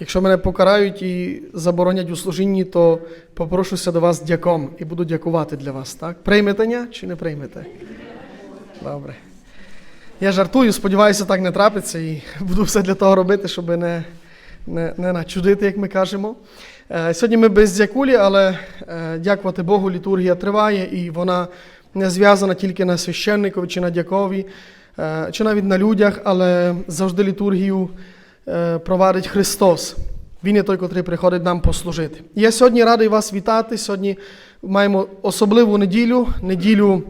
Якщо мене покарають і заборонять у служінні, то попрошуся до вас дяком і буду дякувати для вас. Так? Приймете ня чи не приймете? Добре. Я жартую, сподіваюся, так не трапиться і буду все для того робити, щоб не, не, не начудити, як ми кажемо. Е, Сьогодні ми без дякулі, але е, дякувати Богу, літургія триває, і вона не зв'язана тільки на священникові чи на дякові, е, чи навіть на людях, але завжди літургію провадить Христос. Він є той, котрий приходить нам послужити. Я сьогодні радий вас вітати. Сьогодні маємо особливу неділю, неділю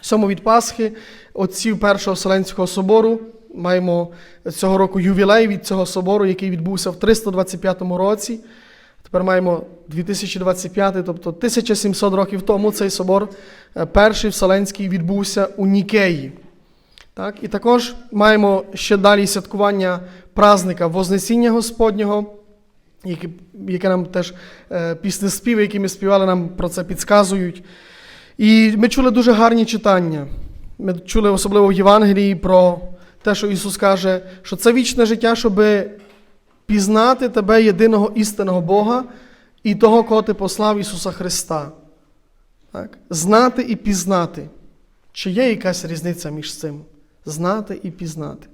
сьому від Пасхи, отців Першого Вселенського собору. Маємо цього року ювілей від цього собору, який відбувся в 325 році. Тепер маємо 2025, тобто 1700 років тому цей собор, е, перший Вселенський, відбувся у Нікеї. Так? І також маємо ще далі святкування празника Вознесіння Господнього, яке, яке нам теж е, пісні співи, які ми співали, нам про це підказують. І ми чули дуже гарні читання. Ми чули особливо в Євангелії про те, що Ісус каже, що це вічне життя, щоб пізнати тебе, єдиного істинного Бога і того, кого ти послав Ісуса Христа. Так? Знати і пізнати. Чи є якась різниця між цим? Знати і пізнати.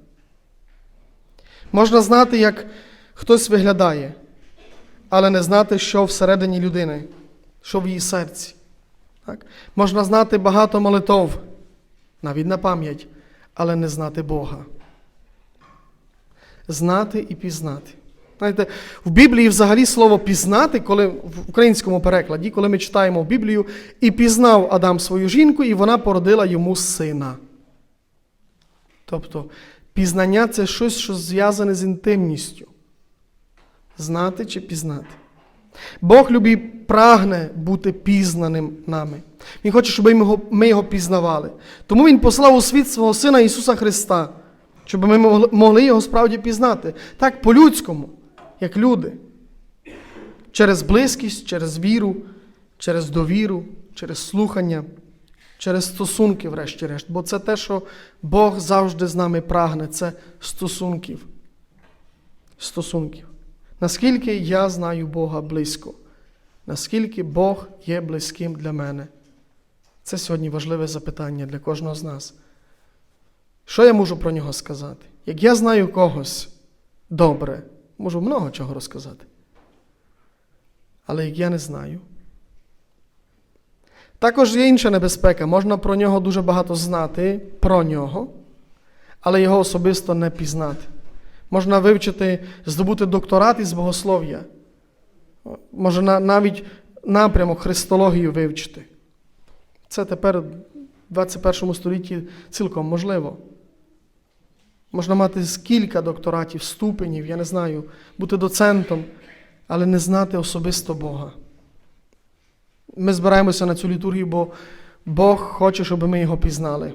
Можна знати, як хтось виглядає, але не знати, що всередині людини, що в її серці. Так? Можна знати багато молитов, навіть на пам'ять, але не знати Бога. Знати і пізнати. Знаєте, в Біблії взагалі слово пізнати, коли в українському перекладі, коли ми читаємо Біблію, і пізнав Адам свою жінку, і вона породила йому сина. Тобто, пізнання це щось, що зв'язане з інтимністю. Знати чи пізнати. Бог любі прагне бути пізнаним нами. Він хоче, щоб ми його, ми його пізнавали. Тому Він послав у світ свого Сина Ісуса Христа, щоб ми могли, його справді пізнати. Так, по-людському, як люди. Через близькість, через віру, через довіру, через слухання, через стосунки, врешті-решт. Бо це те, що Бог завжди з нами прагне, це стосунків. Стосунків. Наскільки я знаю Бога близько, наскільки Бог є близьким для мене? Це сьогодні важливе запитання для кожного з нас. Що я можу про нього сказати? Як я знаю когось добре, можу много чого розказати. Але як я не знаю. Також є інша небезпека. Можна про нього дуже багато знати, про нього, але його особисто не пізнати. Можна вивчити, здобути докторат із богослов'я. Можна навіть напрямок христологію вивчити. Це тепер в 21 столітті цілком можливо. Можна мати кілька докторатів, ступенів, я не знаю, бути доцентом, але не знати особисто Бога. Ми збираємося на цю літургію, бо Бог хоче, щоб ми його пізнали.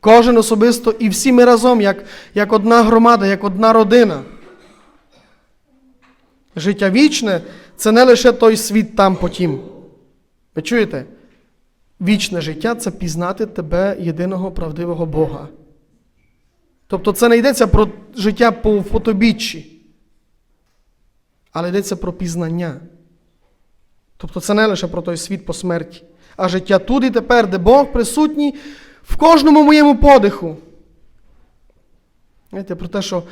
Кожен особисто і всі ми разом, як, як одна громада, як одна родина. Життя вічне це не лише той світ там потім. Ви чуєте? Вічне життя це пізнати тебе, єдиного правдивого Бога. Тобто це не йдеться про життя по фотобіччі, але йдеться про пізнання. Тобто це не лише про той світ по смерті, а життя тут і тепер, де Бог присутній в кожному моєму подиху. Знаєте, про те, що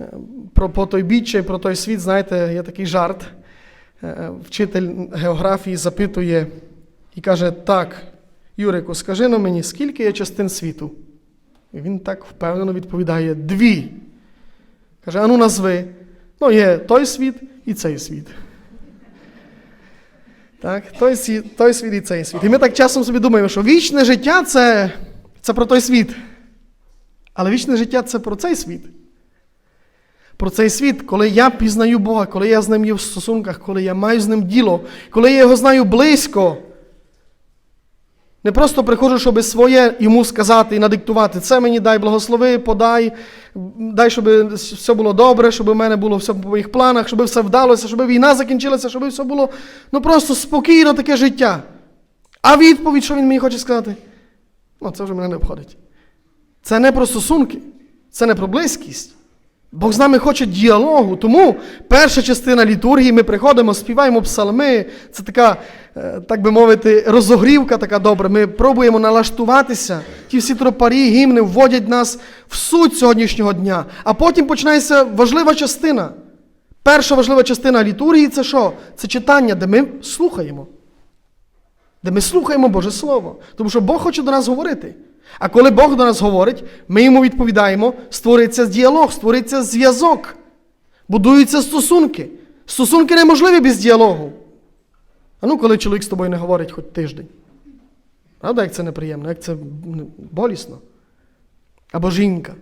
е, про потойбіччя і про той світ, знаєте, є такий жарт. Е, Вчитель географії запитує і каже: Так, Юрику, скажи на мені, скільки є частин світу? І він так впевнено відповідає: дві. Каже, ану назви. Ну, є той світ і цей світ. Так, той світ, той світ і цей світ. І ми так часом собі думаємо, що вічне життя це, це про той світ. Але вічне життя це про цей світ. Про цей світ, коли я пізнаю Бога, коли я з ним є в стосунках, коли я маю з ним діло, коли я його знаю близько. Не просто приходжу, щоб своє йому сказати і надиктувати. Це мені дай благослови, подай, дай, щоб все було добре, щоб у мене було все по моїх планах, щоб все вдалося, щоб війна закінчилася, щоб все було ну просто спокійно таке життя. А відповідь, що він мені хоче сказати? Ну, це вже мене не обходить. Це не про стосунки, це не про близькість. Бог з нами хоче діалогу. Тому перша частина літургії ми приходимо, співаємо псалми. Це така, е, так би мовити, розогрівка така добра. Ми пробуємо налаштуватися. Ті всі тропарі, гімни вводять нас в суть сьогоднішнього дня. А потім починається важлива частина. Перша важлива частина літургії це що? Це читання, де ми слухаємо. Де ми слухаємо Боже Слово. Тому що Бог хоче до нас говорити. А коли Бог до нас говорить, ми йому відповідаємо, створюється діалог, створюється зв'язок, будуються стосунки. Стосунки неможливі без діалогу. А ну, коли чоловік з тобою не говорить хоч тиждень. Правда, як це неприємно, як це ну, болісно. Або жінка.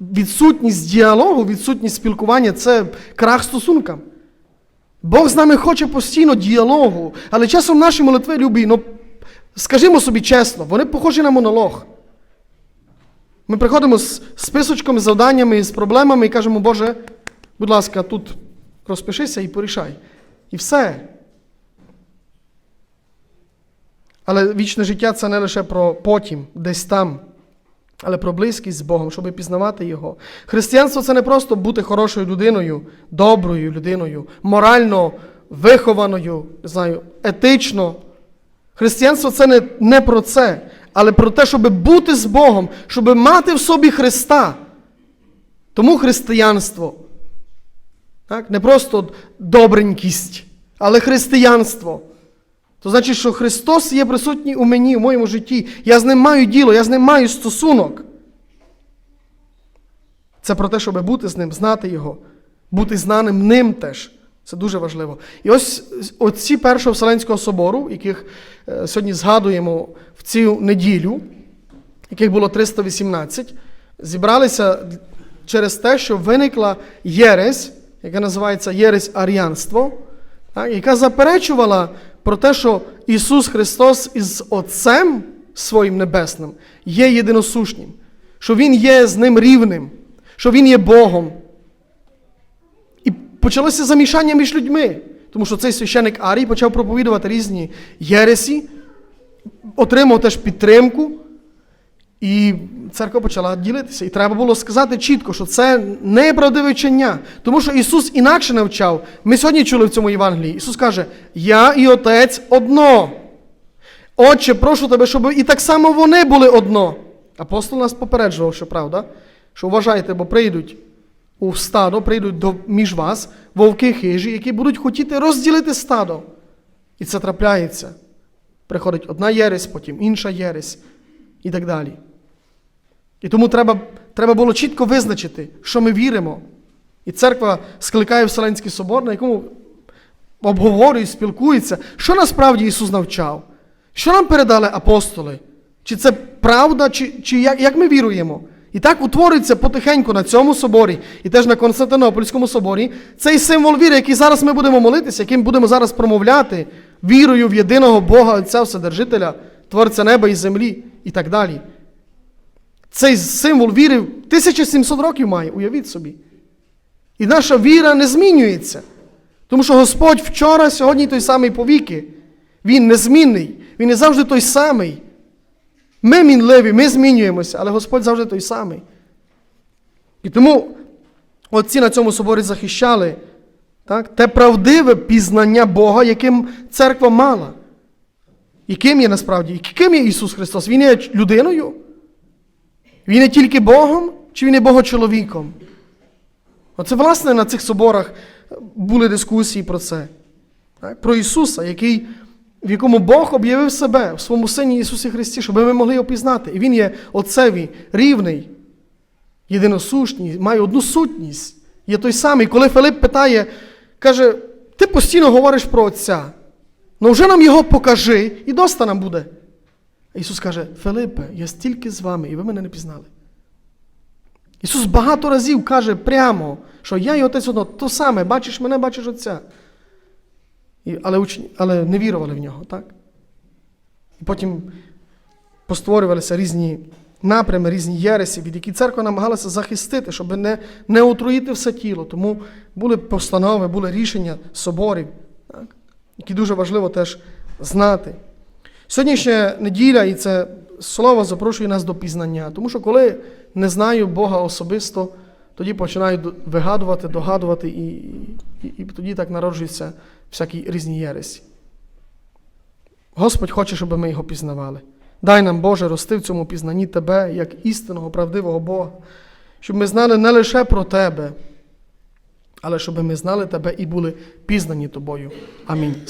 Відсутність діалогу, відсутність спілкування це крах стосункам. Бог з нами хоче постійно діалогу, але часом наші молитви любі, ну скажімо собі чесно, вони похожі на монолог. Ми приходимо з списочком, з завданнями, з проблемами і кажемо, Боже, будь ласка, тут розпишися і порішай. І все. Але вічне життя це не лише про потім, десь там, але про близькість з Богом, щоб пізнавати Його. Християнство це не просто бути хорошою людиною, доброю людиною, морально вихованою, не знаю, етично. Християнство це не, не про це, але про те, щоб бути з Богом, щоб мати в собі Христа. Тому християнство. Так? Не просто добренькість, але християнство. То значить, що Христос є присутній у мені, у моєму житті. Я з ним маю діло, я з ним маю стосунок. Це про те, щоб бути з ним, знати Його, бути знаним ним теж. Це дуже важливо. І ось отці Першого Вселенського собору, яких е, сьогодні згадуємо в цю неділю, яких було 318, зібралися через те, що виникла єресь, яка називається єресь аріанство, яка заперечувала про те, що Ісус Христос із Отцем своїм Небесним є єдиносушнім, що Він є з ним рівним, що Він є Богом. Почалося замішання між людьми, тому що цей священик Арій почав проповідувати різні єресі, отримав теж підтримку, і церква почала ділитися. І треба було сказати чітко, що це не правдиве вчення, тому що Ісус інакше навчав. Ми сьогодні чули в цьому Євангелії. Ісус каже: Я і Отець одно. Отче, прошу тебе, щоб і так само вони були одно. Апостол нас попереджував, що правда, що вважайте, бо прийдуть у стадо, прийдуть до, між вас вовки хижі, які будуть хотіти розділити стадо. І це трапляється. Приходить одна єресь, потім інша єресь і так далі. І тому треба, треба було чітко визначити, що ми віримо. І церква скликає Вселенський собор, на якому обговорює, спілкується, що насправді Ісус навчав, що нам передали апостоли, чи це правда, чи, чи як, як ми віруємо. І так утворюється потихеньку на цьому соборі і теж на Константинопольському соборі цей символ віри, який зараз ми будемо молитися, яким будемо зараз промовляти вірою в єдиного Бога Отця Вседержителя, Творця неба і землі і так далі. Цей символ віри 1700 років має, уявіть собі. І наша віра не змінюється. Тому що Господь вчора, сьогодні той самий повіки. Він незмінний, Він не завжди той самий. Ми мінливі, ми змінюємося, але Господь завжди той самий. І тому отці на цьому соборі захищали так, те правдиве пізнання Бога, яким церква мала. І ким є насправді? І ким є Ісус Христос? Він є людиною? Він є тільки Богом, чи Він є Богочоловіком? Оце, власне, на цих соборах були дискусії про це. Так? Про Ісуса, який, в якому Бог об'явив себе в своєму Сині Ісусі Христі, щоб ми могли його пізнати. І Він є Отцеві, рівний, єдиносушний, має одну сутність. Є той самий. Коли Филип питає, каже, ти постійно говориш про Отця. Ну вже нам його покажи, і доста нам буде. А Ісус каже, Филипе, я стільки з вами, і ви мене не пізнали. Ісус багато разів каже прямо, що я і отець одно, то саме, бачиш мене, бачиш Отця. Але, учні, але не вірували в нього, так? І потім постворювалися різні напрями, різні єресі, від які церква намагалася захистити, щоб не, не отруїти все тіло. Тому були постанови, були рішення соборів, так? які дуже важливо теж знати. Сьогоднішня неділя, і це слово запрошує нас до пізнання, тому що коли не знаю Бога особисто, тоді починаю вигадувати, догадувати, і, і, і тоді так народжуються всякі різні єресі. Господь хоче, щоб ми його пізнавали. Дай нам, Боже, рости в цьому пізнанні Тебе, як істинного, правдивого Бога, щоб ми знали не лише про Тебе, але щоб ми знали Тебе і були пізнані Тобою. Амінь.